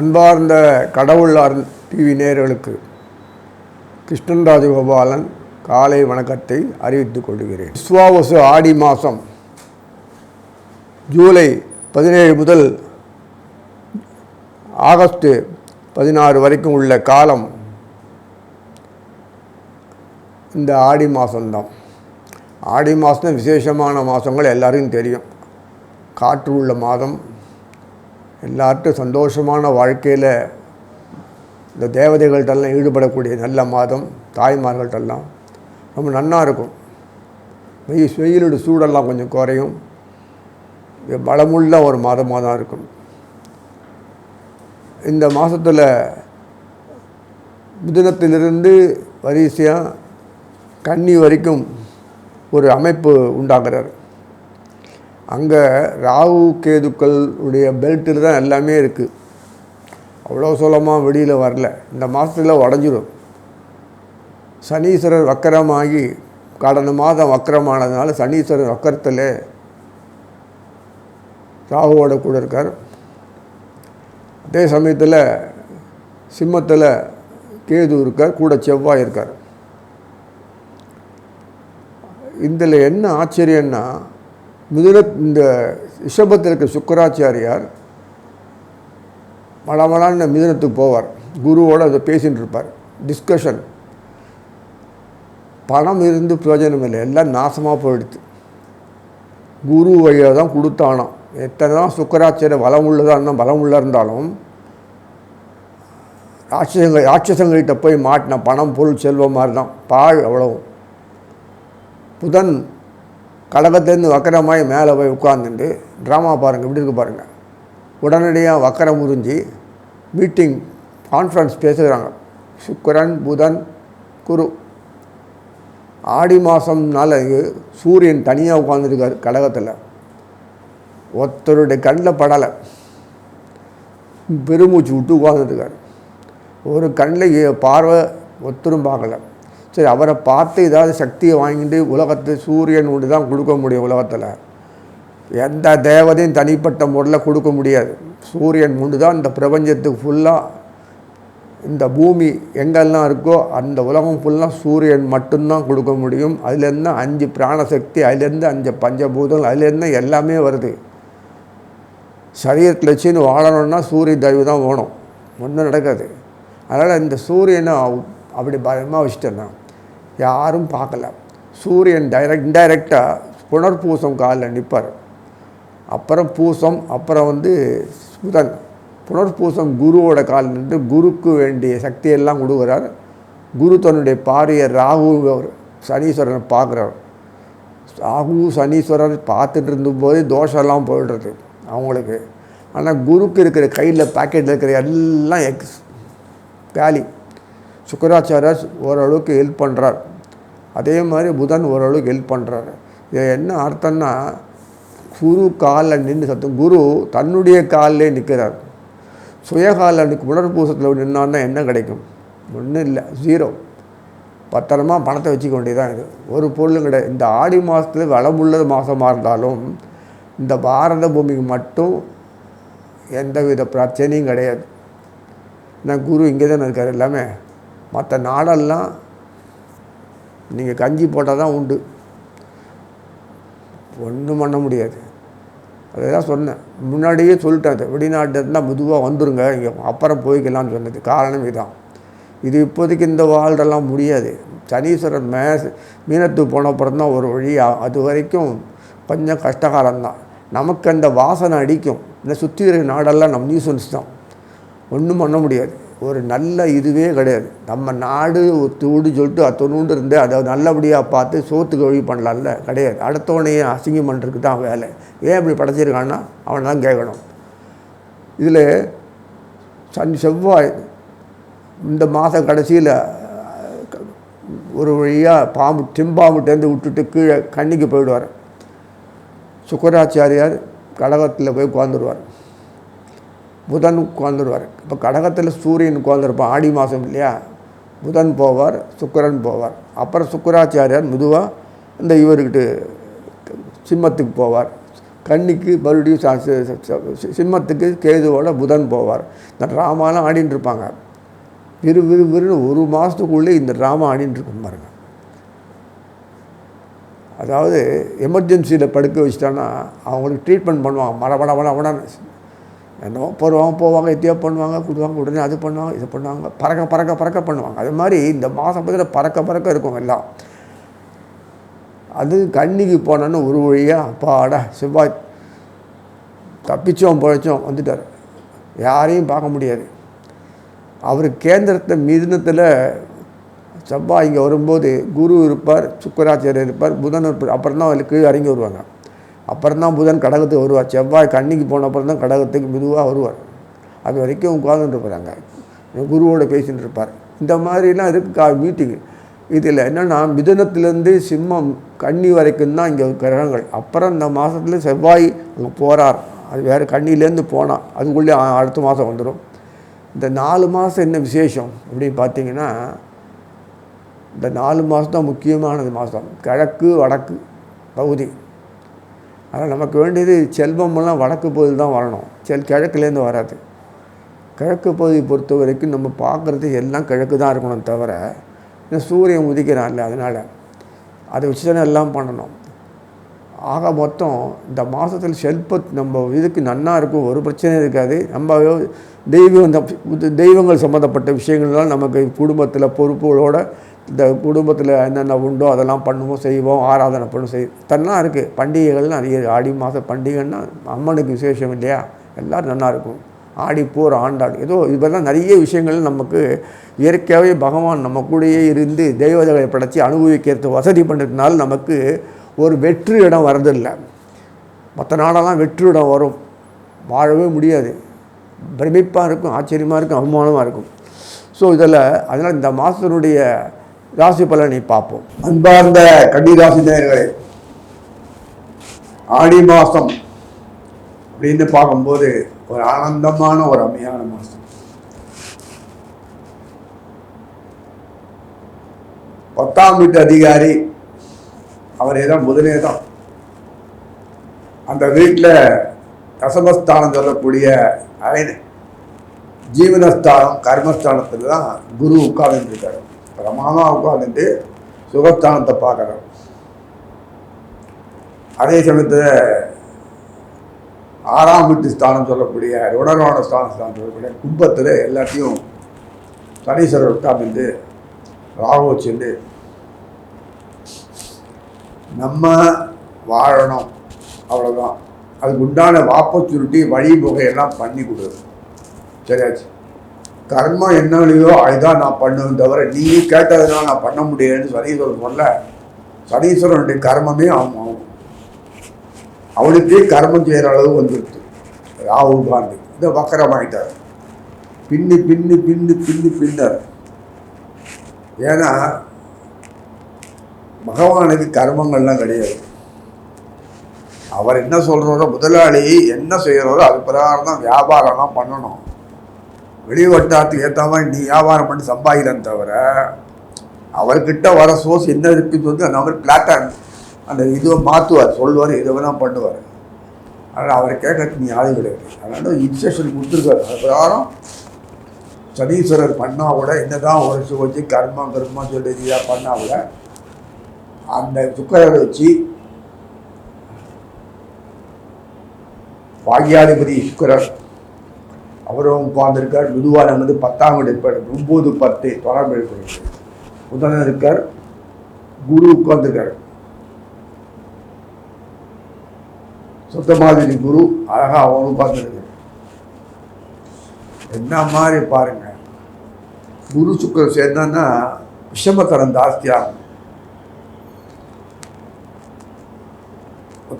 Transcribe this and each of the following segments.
அன்பார்ந்த கடவுளார் டிவி நேயர்களுக்கு கிருஷ்ணன் ராஜகோபாலன் காலை வணக்கத்தை அறிவித்துக் கொள்கிறேன். விஸ்வாவசு ஆடி மாதம் ஜூலை பதினேழு முதல் ஆகஸ்ட் பதினாறு வரைக்கும் உள்ள காலம் இந்த ஆடி மாதம்தான் ஆடி மாதம் விசேஷமான மாதங்கள் எல்லாருக்கும் தெரியும். காற்று உள்ள மாதம் எல்லார்ட்டும் சந்தோஷமான வாழ்க்கையில் இந்த தேவதைகள்கிட்டெல்லாம் ஈடுபடக்கூடிய நல்ல மாதம் தாய்மார்கள்ட்டெல்லாம் ரொம்ப நன்னாக இருக்கும். வெயில் வெயிலோட சூடெல்லாம் கொஞ்சம் குறையும். பலமுள்ள ஒரு மாதமாக தான் இருக்கும். இந்த மாதத்தில் மிதுனத்திலிருந்து வரிசையாக கன்னி வரைக்கும் ஒரு அமைப்பு உண்டாகிறார் அங்கே ராகு கேதுக்களுடைய பெல்ட்டில் தான் எல்லாமே இருக்குது அவ்வளோ சுலமாக வெளியில் வரல. இந்த மாதத்தில் உடஞ்சிடும் சனீஸ்வரர் வக்கரமாகி கடந்த மாதம் வக்கரமானதுனால சனீஸ்வரர் வக்கரத்தில் ராகுவோட கூட இருக்கார். அதே சமயத்தில் சிம்மத்தில் கேது இருக்கார் கூட செவ்வாய் இருக்கார். இதில் என்ன ஆச்சரியன்னா மிதுன இந்த ரிஷபத்தில் இருக்க சுக்கராச்சாரியார் மலமலான்னு மிதுனத்துக்கு போவார். குருவோடு அதை பேசிகிட்டு இருப்பார். டிஸ்கஷன் பணம் இருந்து பிரயோஜனம் இல்லை. எல்லாம் நாசமாக போயிடுது. குரு வழியாக தான் கொடுத்தானோம். எத்தனை தான் சுக்கராச்சாரிய பலம் உள்ளதாக இருந்தால் பலம் உள்ள இருந்தாலும் ராட்சசங்கள் ராட்சசங்கள்கிட்ட போய் மாட்டின பணம் பொருள் செல்வம் மாதிரி தான். பாழ் அவ்வளவும் புதன் கடகத்துலேருந்து வக்கரமாய் மேலே போய் உட்காந்துட்டு ட்ராமா பாருங்கள் இப்படி இருக்கு பாருங்கள் உடனடியாக வக்கரம் முறிஞ்சி மீட்டிங் கான்ஃபரன்ஸ் பேசுகிறாங்க. சுக்கரன் புதன் குரு. ஆடி மாதம்னால சூரியன் தனியாக உட்காந்துருக்கார் கடகத்தில் ஒருத்தருடைய கண்ணில் படலை. பெருமூச்சு விட்டு உட்காந்துருக்கார் ஒரு கண்ணில் பார்வை ஒருத்தரும் பார்க்கலை. சரி அவரை பார்த்து ஏதாவது சக்தியை வாங்கிட்டு உலகத்தை சூரியன் ஒன்று தான் கொடுக்க முடியும் உலகத்தில். எந்த தேவதையும் தனிப்பட்ட முறையில் கொடுக்க முடியாது. சூரியன் ஒன்று தான் இந்த பிரபஞ்சத்துக்கு ஃபுல்லாக இந்த பூமி எங்கெல்லாம் இருக்கோ அந்த உலகம் ஃபுல்லாக சூரியன் மட்டும்தான் கொடுக்க முடியும். அதுலேருந்து அஞ்சு பிராணசக்தி அதுலேருந்து அஞ்சு பஞ்சபூதங்கள் அதுலேருந்து எல்லாமே வருது. சரீரத்தில் வச்சுன்னு வாழணும்னா சூரிய தயவு தான் வேணும். ஒன்றும் நடக்காது. அதனால் இந்த சூரியனை அப்படி பயமாக வச்சுட்டேன்னா யாரும் பார்க்கல. சூரியன் டைரக்ட் இன்டைரக்டாக புனர்பூசம் காலில் நிற்பார் அப்புறம் பூசம் அப்புறம் வந்து புதன். புனர்பூசம் குருவோட கால் நின்று குருக்கு வேண்டிய சக்தியெல்லாம் கொடுக்குறார். குரு தன்னுடைய பாரிய ராகு அவர் சனீஸ்வரனை பார்க்குறார். ராகு சனீஸ்வரர் பார்த்துட்டு இருந்தபோதே தோஷம்லாம் போயிடுறது அவங்களுக்கு. ஆனால் குருக்கு இருக்கிற கையில் பாக்கெட்டில் இருக்கிற எல்லாம் எக்ஸ் காலி சுக்கராச்சாரியர் ஓரளவுக்கு ஹெல்ப் பண்ணுறார் அதே மாதிரி புதன் ஓரளவுக்கு ஹெல்ப் பண்ணுறாரு இது என்ன அர்த்தம்னா குரு காலில் நின்று சத்தம் குரு தன்னுடைய காலிலே நிற்கிறார் சுயகாலில் நிற்க புனர்பூசத்தில் நின்னான்னா என்ன கிடைக்கும்? ஒன்றும் இல்லை ஜீரோ பத்திரமா பணத்தை வச்சுக்க வேண்டியதான் இது. ஒரு பொருளும் கிடையாது. இந்த ஆடி மாதத்தில் வளமுள்ள மாதமாக இருந்தாலும் இந்த பாரத பூமிக்கு மட்டும் எந்தவித பிரச்சனையும் கிடையாது. நான் குரு இங்கே தானே இருக்கார் எல்லாமே. மற்ற நாடெல்லாம் நீங்கள் கஞ்சி போட்டால் தான் உண்டு. ஒன்றும் பண்ண முடியாது. அதுதான் சொன்னேன். முன்னாடியே சொல்லிட்டேன் அது. வெளிநாட்டில் இருந்தால் மெதுவாக வந்துருங்க. இங்கே அப்புறம் போய்க்கலாம்னு சொன்னது. காரணம் இதுதான் இது இப்போதைக்கு இந்த வாழ்றெல்லாம் முடியாது. சனீஸ்வரன் மே மீனத்துக்கு போன அப்புறம் தான் ஒரு வழி. அது வரைக்கும் கொஞ்சம் கஷ்டகாலம்தான். நமக்கு அந்த வாசனை அடிக்கும். இந்த சுற்றி இருக்கிற நாடெல்லாம் நம்ம நியூசன்ஸ் தான் ஒன்றும் பண்ண முடியாது. ஒரு நல்ல இதுவே கிடையாது. நம்ம நாடு ஒத்துவிடு தூடு சொல்லிட்டு அத்தொண்டு இருந்து அதை நல்லபடியாக பார்த்து சோத்துக்கு வழி பண்ணலாம்ல? கிடையாது. அடுத்தவனையும் அசிங்கம் பண்ணுறதுக்கு தான் வேலை. ஏன் இப்படி படைச்சிருக்கான்னா அவனை தான் கேட்கணும். இதில் சனி செவ்வாய் இந்த மாதம் கடைசியில் ஒரு வழியாக பாம்பு திம்பாம்புட்டேருந்து விட்டுட்டு கீழே கன்னிக்கு போயிடுவார். சுக்கராச்சாரியார் கடகத்தில் போய் உட்காந்துருவார். புதன் உட்காந்துருவார் இப்போ கடகத்தில் சூரியன் உட்காந்துருப்பான் ஆடி மாதம் இல்லையா? புதன் போவார் சுக்கரன் போவார். அப்புறம் சுக்கராச்சாரியார் மெதுவாக இந்த இவர்கிட்ட சிம்மத்துக்கு போவார். கன்னிக்கு மறுபடியும் சிம்மத்துக்கு கேதுவோட புதன் போவார். இந்த ட்ராமாலாம் ஆடின்னு இருப்பாங்க. விறு விறு விறுன்னு ஒரு மாதத்துக்குள்ளே இந்த ட்ராமா ஆடின்னு இருக்கும் பாருங்க. அதாவது எமர்ஜென்சியில் படுக்க வச்சிட்டான்னா அவங்களுக்கு ட்ரீட்மெண்ட் பண்ணுவாங்க. மட மட மட மடன்னு என்னவோ போடுவாங்க போவாங்க எத்தையோ பண்ணுவாங்க கொடுவாங்க உடனே அது பண்ணுவாங்க இது பண்ணுவாங்க பறக்க பறக்க பறக்க பண்ணுவாங்க. அது மாதிரி இந்த மாதம் பக்கத்தில் பறக்க பறக்க இருக்கும் எல்லாம். அது கண்ணிக்கு போனோன்னு ஒரு வழியாக அப்பாடா செவ்வாய் தப்பிச்சோம் பிழைச்சோம் வந்துட்டார். யாரையும் பார்க்க முடியாது. அவர் கேந்திரத்தை மிதினத்தில் செவ்வாய் இங்கே வரும்போது குரு இருப்பார் சுக்கராச்சாரியர் இருப்பார் புதன் இருப்பார் அப்புறம் தான் அவருக்கு இறங்கி வருவாங்க. அப்புறம் தான் புதன் கடகத்துக்கு வருவார். செவ்வாய் கன்னிக்கு போன அப்புறம் தான் கடகத்துக்கு மெதுவாக வருவார். அது வரைக்கும் உட்காந்துட்டு இருப்பாங்க குருவோட பேசிட்டு இருப்பார். இந்த மாதிரிலாம் இருக்கு கா மீட்டிங்கு இதில் என்னென்னா மிதுனத்திலேருந்து சிம்மம் கன்னி வரைக்கும் தான் இங்கே கிரகங்கள். அப்புறம் இந்த மாதத்தில் செவ்வாய் அங்கே போகிறார் அது வேறு கண்ணிலேருந்து போனால் அதுக்குள்ளே அடுத்த மாதம் வந்துடும் இந்த நாலு மாதம் என்ன விசேஷம் அப்படின்னு பார்த்தீங்கன்னா இந்த நாலு மாதம் தான் முக்கியமானது மாதம் கிழக்கு வடக்கு பகுதி. ஆனால் நமக்கு வேண்டியது செல்வமெல்லாம் வடக்கு பகுதி தான் வரணும். செல் கிழக்குலேருந்து வராது. கிழக்கு பகுதியை பொறுத்த வரைக்கும் நம்ம பார்க்குறது எல்லாம் கிழக்கு தான் இருக்கணும் தவிர இந்த சூரியன் உதிக்கிறான்ல அதனால் அதை வச்சு தானே எல்லாம் பண்ணணும். ஆக மொத்தம் இந்த மாதத்தில் செல்ப நம்ம இதுக்கு நன்னா இருக்கும் ஒரு பிரச்சனையும் இருக்காது. நம்ம தெய்வம் இந்த தெய்வங்கள் சம்மந்தப்பட்ட விஷயங்கள்லாம் நமக்கு குடும்பத்தில் பொறுப்புகளோட இந்த குடும்பத்தில் என்னென்ன உண்டோ அதெல்லாம் பண்ணுவோம் செய்வோம் ஆராதனை பண்ணுவோம் செய் தன்னெலாம் இருக்குது பண்டிகைகள் நிறைய ஆடி மாத பண்டிகைன்னா அம்மனுக்கு விசேஷம் இல்லையா? எல்லோரும் நல்லா இருக்கும். ஆடி போர் ஆண்டாடு ஏதோ இதெல்லாம் நிறைய விஷயங்கள் நமக்கு இயற்கையாகவே பகவான் நம்ம கூடயே இருந்து தெய்வதைகளை படைச்சி அனுபவிக்கிறது வசதி பண்ணுறதுனால நமக்கு ஒரு வெற்று இடம் வரதில்லை மற்ற நாடெல்லாம் வெற்று இடம் வரும். வாழவே முடியாது. பிரமிப்பாக இருக்கும் ஆச்சரியமாக இருக்கும் அவமானமாக இருக்கும். ஸோ இதில் அதனால் இந்த மாதத்தினுடைய ராசி பலனை பார்ப்போம். அன்பார்ந்த கன்னிராசி நேயர்களே ஆடி மாதம் அப்படின்னு பார்க்கும்போது ஒரு ஆனந்தமான ஒரு அமையான மாதம் பத்தாம் வீட்டு அதிகாரி அவரே தான் புதனே தான் அந்த வீட்டில் தசமஸ்தானம் சொல்லக்கூடிய ஐந்து ஜீவனஸ்தானம் கர்மஸ்தானத்தில் தான் குரு உட்கார்ந்துருக்காரு. பிரமாதமாக உட்கார்ந்துட்டு சுகஸ்தானத்தை பார்க்குறாரு. அதே சமயத்தில் ஆறாம் வீட்டு ஸ்தானம் சொல்லக்கூடிய ருடரோட ஸ்தானம் ஸ்தானம் சொல்லக்கூடிய கும்பத்தில் எல்லாத்தையும் சனீஸ்வரர் உட்கார்ந்துட்டு ராகு வச்சுட்டு நம்ம வாழணும். அவ்வளோதான் அதுக்கு உண்டான வாப்பச்சுருட்டி வழிமுகையெல்லாம் பண்ணி கொடு சரியாச்சு? கர்மம் என்னலையோ அதுதான் நான் பண்ணுவேன் தவிர நீ கேட்டதுனால நான் பண்ண முடியலன்னு சனீஸ்வரன் சொல்ல சனீஸ்வரனுடைய கர்மமே அவன் ஆகும் அவனுக்கே கர்மம் செய்கிற அளவு வந்துடுது ராகுல் காந்தி. இந்த வக்கரமாயிட்டார் பின்னு பின்னு பின்னு பின்னு பின்னர். ஏன்னா பகவானுக்கு கர்மங்கள்லாம் கிடையாது. அவர் என்ன சொல்கிறாரோ முதலாளி என்ன செய்கிறாரோ அது பிரகாரம் தான் வியாபாரம்லாம் பண்ணணும். வெளி வட்டாரத்துக்கு ஏற்ற மாதிரி நீ வியாபாரம் பண்ணி சம்பாதிக்கிறேன் தவிர அவர்கிட்ட வர சோர்ஸ் என்ன இருக்குன்னு சொல்லி அந்த மாதிரி பிளாட்டாக அந்த இதுவை மாற்றுவார் சொல்லுவார் இதை வேணால் பண்ணுவார். அதனால் அவரை கேட்கறதுக்கு நீ ஆள் கிடையாது. அதனால் இன்ஸ்ட்ரக்ஷன் கொடுத்துருக்காரு. அது பிரகாரம் சனீஸ்வரர் பண்ணால் கூட என்னதான் ஒரு வச்சு கர்மம் கர்மம் சொல்லி இதாக பண்ணால் கூட அந்த சுக்கரரை வச்சு பாக்யாதிபதி சுக்கரர் அவரும் உட்கார்ந்துருக்கார். மெதுவாக வந்து பத்தாம் வீடு இருப்பார் ஒம்பது பத்து தொடர்பு இருக்கிறது புதன் இருக்கார். குரு உட்கார்ந்துருக்கார். சுத்தமாதிரி குரு அழகாக அவன் உட்கார்ந்துருக்கார். என்ன மாதிரி பாருங்க. குரு சுக்கரன் சேர்ந்தான்னா விஷமக்கரம் ஜாஸ்தியாகும்.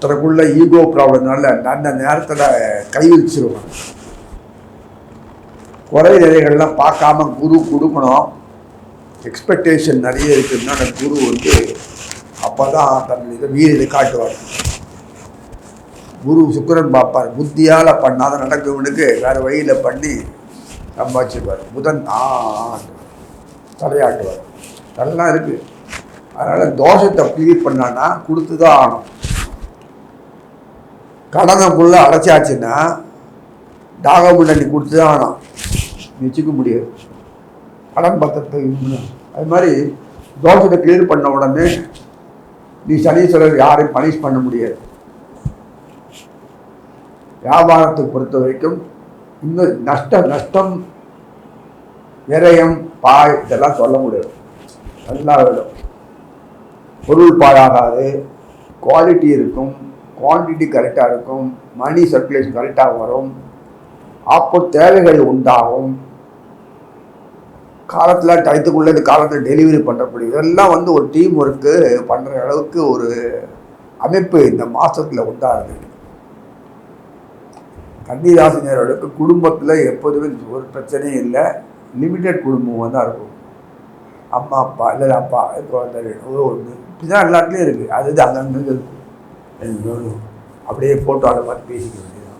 ஒருத்தருக்குள்ள ஈகோ ப்ராப்ளம்னால அந்த நேரத்தில் கை வச்சிருவாங்க. குறை நிறைகள்லாம் பார்க்காம குரு கொடுக்கணும். எக்ஸ்பெக்டேஷன் நிறைய இருக்குதுன்னா அந்த குரு வந்து அப்போ தான் தன் இதை மீறி காட்டுவார். குரு சுக்கரன் பார்ப்பார். புத்தியால் பண்ணாத நடக்கவனுக்கு வேறு வழியில் பண்ணி சம்பாதிச்சிருவார். புதன் தான் தலையாட்டுவார். அதெல்லாம் இருக்குது அதனால் தோஷத்தை க்ளியர் பண்ணான்னா கொடுத்து தான் ஆகணும். கடனைக்குள்ளே அடைச்சாச்சுன்னா டாக்குமெண்ட் நீ கொடுத்து தான் வேணாம் வச்சுக்க முடியாது. கடன் பத்திரத்தை இன்னும். அது மாதிரி தோஷத்தை கிளியர் பண்ண உடனே நீ சனீஸ்வரர் யாரையும் பனிஷ் பண்ண முடியாது. வியாபாரத்தை பொறுத்த வரைக்கும் இன்னும் நஷ்டம் நஷ்டம் விரயம் பாய் இதெல்லாம் சொல்ல முடியாது. நல்லா விடும் பொருள் பாழாகாது. குவாலிட்டி இருக்கும். குவான்டிட்டி கரெக்டாக இருக்கும் மணி சர்க்குலேஷன் கரெக்டாக வரும் அப்போ தேவைகள் உண்டாகும். காலத்தில் டயத்துக்குள்ளே இந்த காலத்தில் டெலிவரி பண்ணுறப்படி இதெல்லாம் வந்து ஒரு டீம் ஒர்க்கு பண்ணுற அளவுக்கு ஒரு அமைப்பு இந்த மாதத்தில் உண்டாகுது. கன்னிராசினியர்களுக்கு குடும்பத்தில் எப்போதுமே ஒரு பிரச்சனையும் இல்லை லிமிட்டெட் குடும்பமாக தான் இருக்கும். அம்மா அப்பா இல்லை அப்பா இப்போ ஒன்று இப்படி தான் எல்லாத்துலேயும் இருக்குது அது இது அங்கங்கே இருக்கும் வேணும் அப்படியே ஃபோட்டோவில் பார்த்து பேசிக்க வேண்டியதான்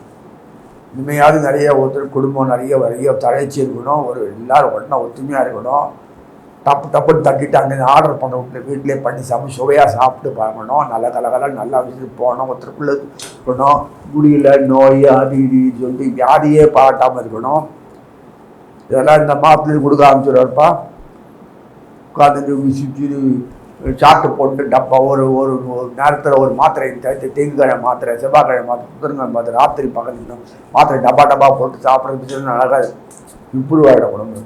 இனிமையாவது நிறைய ஒருத்தர் குடும்பம் நிறைய நிறைய தழைச்சி இருக்கணும். ஒரு எல்லாரும் உடனே ஒத்துமையாக இருக்கணும். டப்பு டப்புன்னு தட்டிட்டு அங்கே ஆர்டர் பண்ண விட்டு வீட்டிலே பண்ணி சாப்பிட்டு சுவையாக சாப்பிட்டு பார்க்கணும் நல்ல கலகல நல்லா விஷயத்துக்கு போகணும். ஒருத்தருக்குள்ளே இருக்கணும். குடியில் நோய் அது இது சொல்லிட்டு வியாதியே பாட்டாமல் இருக்கணும். இதெல்லாம் இந்த மாதத்துலேயும் கொடுக்க ஆரம்பிச்சிடுவார்ப்பா உட்காந்துட்டு விசிச்சு சாப்பிட்டு போட்டு டப்பா ஒரு ஒரு நேரத்தில் ஒரு மாத்திரை தே- திங்கக்கிழமை மாத்திரை செவ்வாய்க்கிழமை மாத்திரை புதன்கிழமை மாத்திரை ராத்திரி பக்கத்தில் மாத்திரை டப்பா டப்பா போட்டு சாப்பிட்றது அழகாக இம்ப்ரூவ் ஆகிடும் உடம்பு.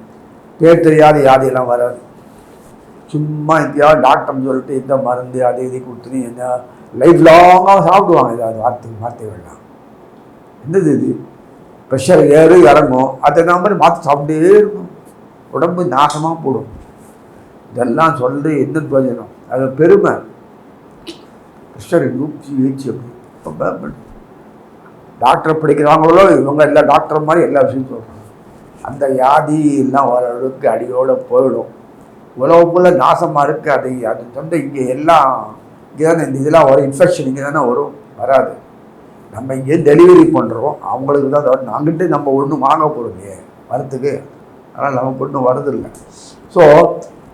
பேர் தெரியாத வியாதியெல்லாம் வராது. சும்மா எங்கேயாவது டாக்டர்னு சொல்லிட்டு இந்த மருந்து அது இது கொடுத்துன்னு என்ன லைஃப் லாங்காக சாப்பிடுவாங்க ஏதாவது வார்த்தை வார்த்தைகள்லாம். என்னது இது? ப்ரெஷர் ஏறும் இறங்கும். அதை மாதிரி மாற்றி சாப்பிட்டே இருக்கும் உடம்பு நாசமாக போடும். இதெல்லாம் சொல்லி என்ன பிரயோஜனம் அது பெருமை. கிருஷ்ணர் நூற்றி ஏச்சு அப்படி. டாக்டர் படிக்கிறாங்களோ இவங்க எல்லா டாக்டர் மாதிரி எல்லா விஷயம் சொல்கிறாங்க அந்த வியாதி எல்லாம் ஓரளவுக்கு அடியோடு போயிடும். உலகக்குள்ள நாசமாக இருக்குது அது அது தொண்டை இங்கே எல்லாம் இங்கே தானே இந்த இதெல்லாம் வரும். இன்ஃபெக்ஷன் இங்கே தானே வரும். வராது. நம்ம இங்கே டெலிவரி பண்ணுறோம் அவங்களுக்கு தான் வரும். நம்ம ஒன்றும் வாங்க போகிறோம் இல்லையே வரத்துக்கு. அதனால் நமக்கு ஒன்றும் வரதில்லை ஸோ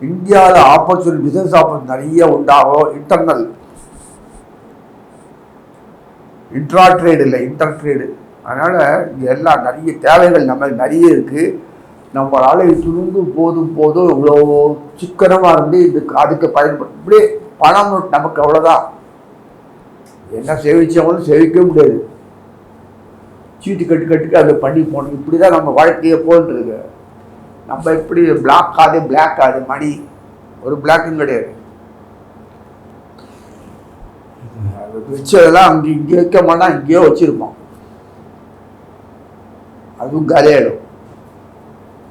இந்தியாவில் ஆப்பர்ச்சுனிட்டி பிஸ்னஸ் ஆப்பர்ச்சுனிட்டி நிறைய உண்டாகும் இன்டர்னல் இன்ட்ரா ட்ரேடு இல்லை இன்டர் ட்ரேடு அதனால் இங்கே எல்லாம் நிறைய தேவைகள் நம்ம நிறைய இருக்குது நம்மளால் துணிந்து போதும் போதும் இவ்வளோ சிக்கனமாக இருந்து இதுக்கு அதுக்கு பயன்படும் இப்படியே பணம் நமக்கு அவ்வளோதான் என்ன சேவிச்சவங்களும் சேவிக்க முடியாது. சீட்டு கட்டு கட்டுக்கு அதை பண்ணி போகணும் இப்படி தான் நம்ம வாழ்க்கையை போயிட்டுருக்கு நம்ம இப்படி பிளாக் ஆகுது பிளாக் ஆகுது மணி ஒரு பிளாக்கும் கிடையாது. அது வச்சதெல்லாம் அங்கே இங்கே வைக்க மாட்டோம் இங்கேயோ வச்சுருப்போம் அதுவும் காலியாயிடும்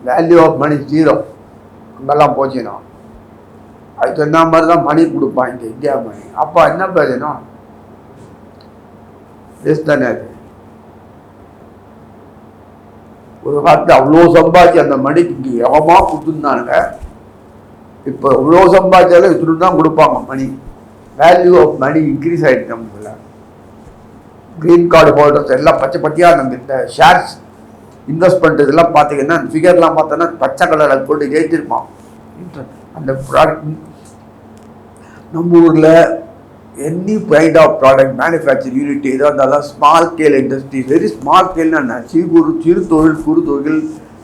வேல்யூ ஆஃப் மணி ஜீரோ அங்கெல்லாம் போச்சுன்னா. அதுக்கு என்ன மாதிரி தான் மணி கொடுப்பான் இங்கே இந்தியா மணி அப்போ என்ன பிரயோஜனம்? வேஸ்ட் தானே அது. ஒரு காலத்தில் அவ்வளோ சம்பாதிச்சு அந்த மணிக்கு இங்கே எவமாக கொடுத்துருந்தாங்க. இப்போ இவ்வளோ சம்பாதிச்சாலும் இத்தினு தான் கொடுப்பாங்க money. Value of money increase ஆகிட்டு நமக்குள்ள க்ரீன் கார்டு ஹோல்டர்ஸ் எல்லாம் பச்சை பட்டியாக நம்ம இந்த ஷேர்ஸ் இன்வெஸ்ட்மெண்ட் இதெல்லாம் பார்த்தீங்கன்னா ஃபிகர்லாம் பார்த்தோன்னா பச்சை கலரில் போட்டு ஜெயிச்சிருப்பான். அந்த ப்ராடக்ட் நம்ம ஊரில் any kind of product manufacture unit எதாக இருந்தாலும் small scale industry very small ஸ்கேல்னா என்ன? சிறு குறு சிறு தொழில் குறு தொழில்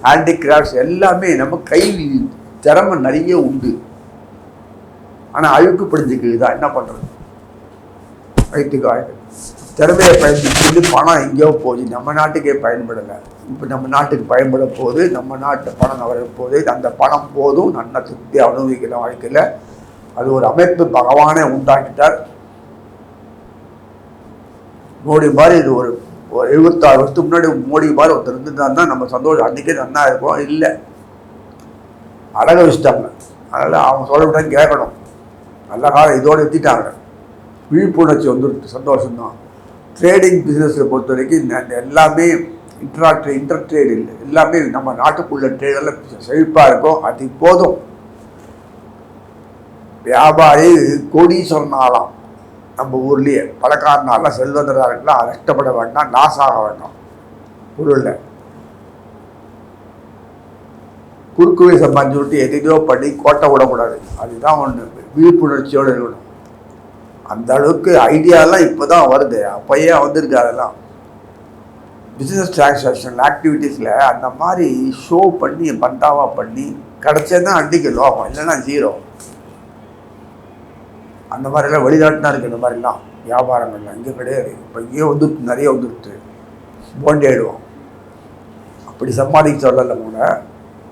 ஹேண்டிகிராஃப்ட்ஸ் எல்லாமே நம்ம கை திறமை நிறைய உண்டு. ஆனால் அழுக்கு பிடிஞ்சிக்கு தான். என்ன பண்ணுறது வயிற்றுக்கு ஆயிட்டு திறமையை பயன்படுத்தி பணம் எங்கேயோ போகுது. நம்ம நாட்டுக்கே பயன்படலை. இப்போ நம்ம நாட்டுக்கு பயன்பட போது நம்ம நாட்டு பணம் வர போது அந்த பணம் போதும். நல்ல திருப்தி அனுபவிக்கிற வாழ்க்கையில் அது ஒரு அமைப்பு பகவானே உண்டாக்கிட்டார். மோடி மாதிரி இது ஒரு ஒரு எழுபத்தாறு வருஷத்துக்கு முன்னாடி மோடி மாதிரி ஒருத்தர் இருந்துட்டாருன்னா நம்ம சந்தோஷம். அன்றைக்கே நன்னா இருக்கும் இல்லை. அழக வச்சுட்டாங்க. அதனால் அவங்க சொல்ல விட்டா கேட்கணும். நல்ல காலம் இதோடு எத்திட்டாங்க விழிப்புணர்ச்சி வந்துருக்கு சந்தோஷம்தான். ட்ரேடிங் பிஸ்னஸை பொறுத்த வரைக்கும் இந்த எல்லாமே இன்ட்ராக்ட் இன்டர் ட்ரேட் இல்லை. எல்லாமே நம்ம நாட்டுக்குள்ள ட்ரேடெல்லாம் செழிப்பாக இருக்கும். அது போதும். வியாபாரி கோடீஸ்வரன் ஆகலாம். நம்ம ஊர்லேயே பணக்காரனாலாம் செல்வந்தராக இருக்கலாம் கஷ்டப்பட வேண்டாம் லாஸ் ஆக வேண்டாம். பொருளில். குறுக்குவை சம்பாதிச்சு விட்டு எதையோ பண்ணி கோட்டை விடக்கூடாது. அதுதான் ஒன்று விழிப்புணர்ச்சியோடு இருக்கணும். அந்த அளவுக்கு ஐடியாலாம் இப்போ தான் வருது. அப்போயே வந்திருக்கு அதெல்லாம் பிஸ்னஸ் டிரான்சாக்ஷன் ஆக்டிவிட்டீஸில் அந்த மாதிரி ஷோ பண்ணி பண்டாவாக பண்ணி கிடச்சதுதான் அன்றைக்கு லோகம் இல்லைன்னா ஜீரோ அந்த மாதிரிலாம் வெளிநாட்டுனா இருக்குது இந்த மாதிரிலாம். வியாபாரங்கள்லாம் இங்கே கிடையாது இப்போ இங்கேயே வந்துட்டு நிறைய வந்துடுத்து போண்டி ஆயிடுவோம் அப்படி சம்பாதிக்க சொல்லலை கூட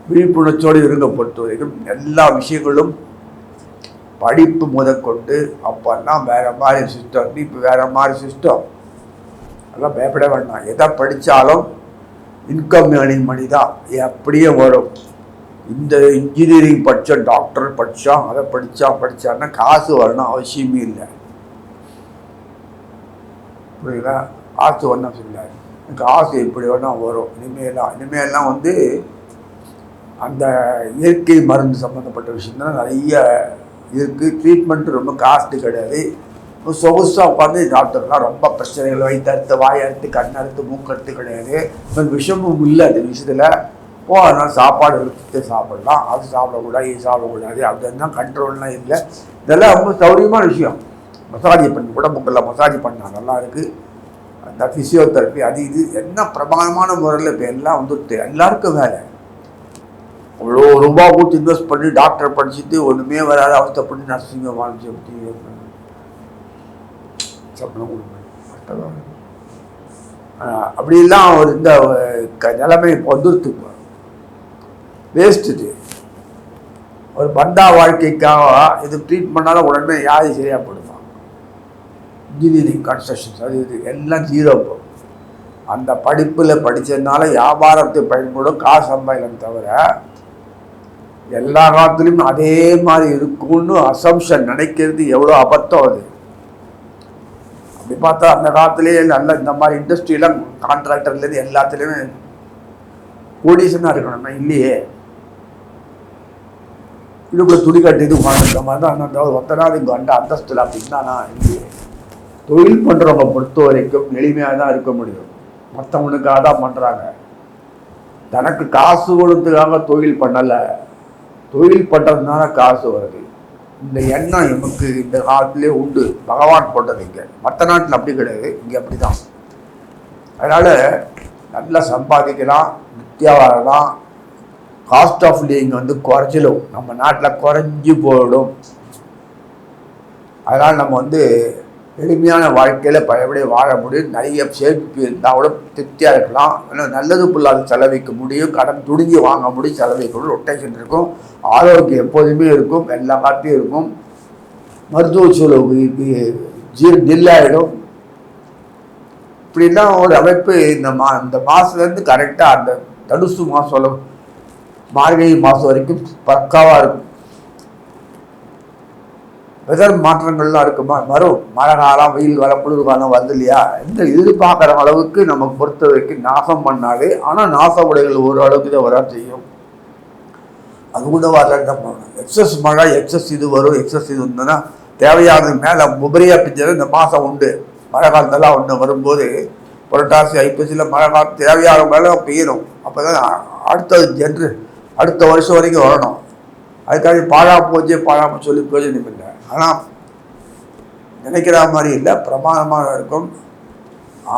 விழிப்புணர்ச்சியோடு இருங்க பொறுத்த வரைக்கும் எல்லா விஷயங்களும் படிப்பு முதற்கொண்டு அப்போல்லாம் வேறு மாதிரி சிஸ்டம் இப்போ வேறு மாதிரி சிஸ்டம் அதெல்லாம் பயப்பட வேண்டாம். எதை படித்தாலும் இன்கம் ஏர்னிங் மணி தான். அப்படியே வரும். இந்த இன்ஜினியரிங் படித்தோம் டாக்டர் படித்தான் அதை படித்தான் படித்தான்னா காசு வரணும் அவசியமே இல்லை. புரியுதா? காசு வரணும் இல்லை. காசு எப்படி வேணால் வரும். இனிமேலாம் இனிமேலாம் வந்து அந்த இயற்கை மருந்து சம்மந்தப்பட்ட விஷயந்தான் நிறைய இருக்குது ட்ரீட்மெண்ட்டு ரொம்ப காஸ்ட்டு கிடையாது. சொகுசாக உட்காந்து டாக்டர்லாம் ரொம்ப பிரச்சனைகள் வயிற்று அறுத்து வாய் அறுத்து கண் அறுத்து மூக்கறுத்து கிடையாது விஷமும் இல்லை அந்த விஷயத்தில். போ அதனால் சாப்பாடு எடுத்துட்டு சாப்பிடலாம். அது சாப்பிடக்கூடாது இது சாப்பிடக்கூடாது. என்ன கண்ட்ரோல்லாம் இல்லை. இதெல்லாம் ரொம்ப சௌரியமான விஷயம். மசாஜ் பண்ணி உடம்புக்கெல்லாம் மசாஜ் பண்ணால் நல்லா இருக்குது அந்த ஃபிசியோதெரப்பி அது இது என்ன பிரபலமான முறையில் இப்போ எல்லாம் வந்துட்டு எல்லாருக்கும் வேலை. அவ்வளோ ரூபா கொடுத்து இன்வெஸ்ட் பண்ணி டாக்டர் படிச்சுட்டு ஒன்றுமே வராத அவஸ்தைப்பட்டு நர்சிங்க வாழ்ந்து எப்படி சம்பளம் கொடுப்பேன் அப்படிலாம் ஒரு இந்த க- நிலைமை இப்போ வந்துருத்து இப்போ. வேஸ்ட் இது. ஒரு பந்தா வாழ்க்கைக்காக இது ட்ரீட் பண்ணாலும் உடனே வியாதி சரியாக போடுவான் இன்ஜினியரிங் கன்ஸ்ட்ரக்ஷன்ஸ் அது இது எல்லாம் ஜீரோ போ அந்த படிப்பில் படித்ததுனால வியாபாரத்தை பயன்படும் காசு சம்பாதிக்கலாம் தவிர எல்லா காலத்துலேயும் அதே மாதிரி இருக்கும்னு அசம்ஷன் நினைக்கிறது எவ்வளோ அபத்தம் அது. அப்படி பார்த்தா அந்த காலத்துலேயே நல்ல இந்த மாதிரி இண்டஸ்ட்ரியெலாம் கான்ட்ராக்டர்லேருந்து எல்லாத்துலேயுமே கோடிஷனாக இருக்கணும் இல்லையே. இதுக்குள்ளே துணி கட்டிட்டு உட்காந்துருக்க மாதிரி தான். அந்த ஒத்தனாவது இங்கே அந்த அந்தஸ்தில் அப்படின்னா நான் தொழில் பண்ணுறவங்க பொறுத்த வரைக்கும் எளிமையாக தான் இருக்க முடியும். மற்றவனுக்காக தான் பண்ணுறாங்க தனக்கு காசு கொடுத்துக்காக தொழில் பண்ணலை. தொழில் பண்ணுறதுனால காசு வருது. இந்த எண்ணம் எமக்கு இந்த காலத்திலே உண்டு. பகவான் போட்டது இங்கே. மற்ற நாட்டில் அப்படி கிடையாது. இங்கே அப்படி தான் அதனால் நல்லா சம்பாதிக்கலாம் நித்தியா வரலாம் காஸ்ட் ஆஃப் லிவிங் வந்து குறைச்சிடும் நம்ம நாட்டில் குறைஞ்சி போயிடும். அதனால் நம்ம வந்து எளிமையான வாழ்க்கையில் பழையபடி வாழ முடியும். நிறைய சேமிப்பு இருந்தால் கூட திருப்தியாக இருக்கலாம். ஆனால் நல்லது புல்லாத செலவிக்க முடியும். கடன் துடுங்கி வாங்க முடியும். செலவிக்க முடியும் ரொட்டேஷன் இருக்கும். ஆரோக்கியம் எப்போதுமே இருக்கும். எல்லா காட்டியும் இருக்கும். மருத்துவ செலவு ஜீர நில்லாயிடும் இப்படிலாம் ஒரு அமைப்பு இந்த மா இந்த மாதத்துலேருந்து கரெக்டாக அந்த தடுசு மாதம் மார்கழி மாதம் வரைக்கும் பக்காவாக இருக்கும். வெதர் மாற்றங்கள்லாம் இருக்குமா? வரும் மழை காலம் வெயில் காலம் குளிர் காலம் வருது இல்லையா? இந்த எதிர்பார்க்குற அளவுக்கு நமக்கு பொறுத்த வரைக்கும் நாசம் பண்ணாலே ஆனால் நாச உடைகள் ஓரளவுக்கு தான் வர செய்யும். அது கூட வரல எக்ஸஸ் மழை எக்ஸஸ் இது வரும் எக்ஸஸ் இது இருந்ததுன்னா தேவையானது மேலே உபரியாக பிஞ்சது இந்த மாதம் உண்டு. மழை காலத்தெல்லாம் ஒன்று வரும்போது புரட்டாசி ஐப்பசியில் மழை காலம் தேவையான மேலே பெய்யணும். அப்போ தான் அடுத்தது ஜென்ரு அடுத்த வருஷம் வரைக்கும் வரணும். அதுக்காக பாழா போச்சே பாழாமல் சொல்லி பிரயோஜனம் இல்லை. ஆனால் நினைக்கிற மாதிரி இல்லை. பிரமாதமாக இருக்கும்.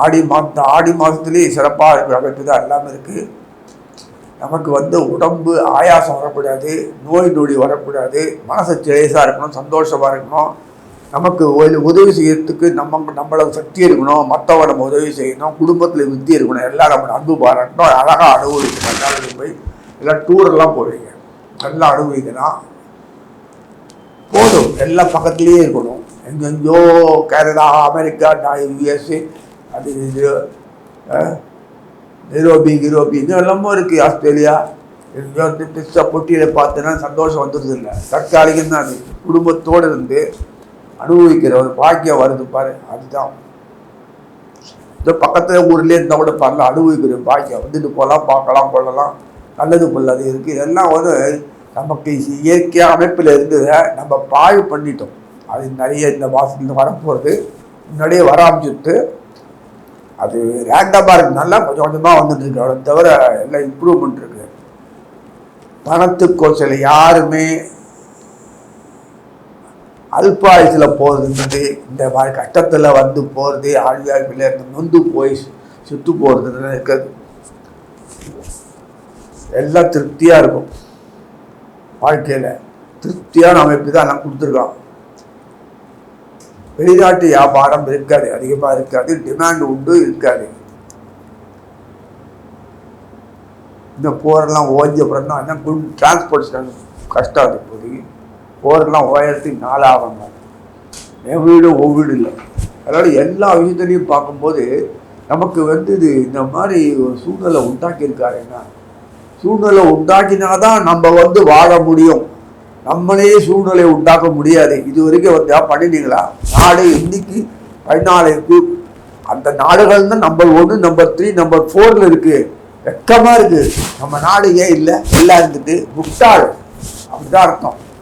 ஆடி மாத ஆடி மாதத்துலேயே சிறப்பாக இருக்கிற அமைப்பு தான் எல்லாமே இருக்குது நமக்கு வந்து உடம்பு ஆயாசம் வரக்கூடாது நோய் நொடி வரக்கூடாது. மனசு லேசாக இருக்கணும் சந்தோஷமாக இருக்கணும். நமக்கு உதவி செய்யறதுக்கு நம்ம நம்மள சக்தி இருக்கணும். மற்றவங்க நம்ம உதவி செய்யணும். குடும்பத்தில் வித்தி இருக்கணும். எல்லாம் நம்ம அன்பு பாராட்டணும். அழகாக அனுபவிக்கணும். எல்லாரும் போய் எல்லாம் டூரெல்லாம் போவீங்க நல்லா அனுபவிக்கலாம் போதும். எல்லாம் பக்கத்துலேயே இருக்கணும். எங்கெங்கோ கனடா அமெரிக்கா யூஎஸ்ஏ அது இது யூரோபி நிரோபி கிரோபி இன்னும் எல்லாமும் இருக்குது ஆஸ்திரேலியா எங்கேயோ வந்து பெருசாக பொட்டியில் பார்த்தோன்னா சந்தோஷம் வந்துடுது இல்லை. தற்காலிகம் தான் அது. குடும்பத்தோடு இருந்து அனுபவிக்கிற ஒரு பாக்கியம் வருது பாரு. அதுதான். இந்த பக்கத்தில் ஊர்லேயே இருந்தால் கூட பாருங்க அனுபவிக்கிற பாக்கியம். வந்துட்டு போகலாம் பார்க்கலாம் கொள்ளலாம். நல்லது பொல்லாது இருக்குது இதெல்லாம் வந்து நமக்கு இயற்கையாக அமைப்பில் இருந்ததை நம்ம பாழ் பண்ணிட்டோம். அது நிறைய இந்த மாதத்துல வரப்போகிறது முன்னாடியே வர ஆரம்பிச்சுட்டு அது ரேண்டமாக இருக்கனால கொஞ்சம் கொஞ்சமாக வந்துட்டு இருக்கு. அதை தவிர எல்லாம் இம்ப்ரூவ்மெண்ட் இருக்கு. பணத்துக்கோசல யாருமே அல்பாயுசில் போகிறது இந்த மாதிரி கஷ்டத்தில் வந்து போகிறது ஆழ்வாய்ப்பில் இருந்து நொந்து போய் சுத்து போகிறதுன்னு இருக்கிறது எல்லாம் திருப்தியாக இருக்கும். வாழ்க்கையில் திருப்தியான அமைப்பு தான் நான் கொடுத்துருக்கான். வெளிநாட்டு வியாபாரம் இருக்காது அதிகமாக இருக்காது டிமாண்ட் உண்டு இருக்காது. இந்த போரெல்லாம் ஓய்ஞ்ச அப்புறம் தான் என்ன குட் டிரான்ஸ்போர்ட்டேஷன் கஷ்டம் அது இப்போதைக்கு போரெல்லாம் ஓயறதுக்கு நாளாகும். என் வீடு ஒவ்வீடு இல்லை. அதனால் எல்லா விஷயத்துலையும் பார்க்கும்போது நமக்கு வந்து இது இந்த மாதிரி ஒரு சூழ்நிலை உண்டாக்கியிருக்காருன்னா சூழ்நிலை உண்டாக்கினாதான் நம்ம வந்து வாழ முடியும். நம்மளே சூழ்நிலையை உண்டாக்க முடியாது. இது வரைக்கும் வந்து பண்ணிட்டீங்களா? நாடு இன்னைக்கு பதினாலுக்கு அந்த நாடுகள் தான் நம்பர் ஒன்று நம்பர் த்ரீ நம்பர் ஃபோரில் இருக்கு. வெக்கமாக இருக்கு. நம்ம நாடு ஏன் இல்லை? எல்லாம் இருந்துட்டு முட்டாள். அப்படிதான் அர்த்தம்.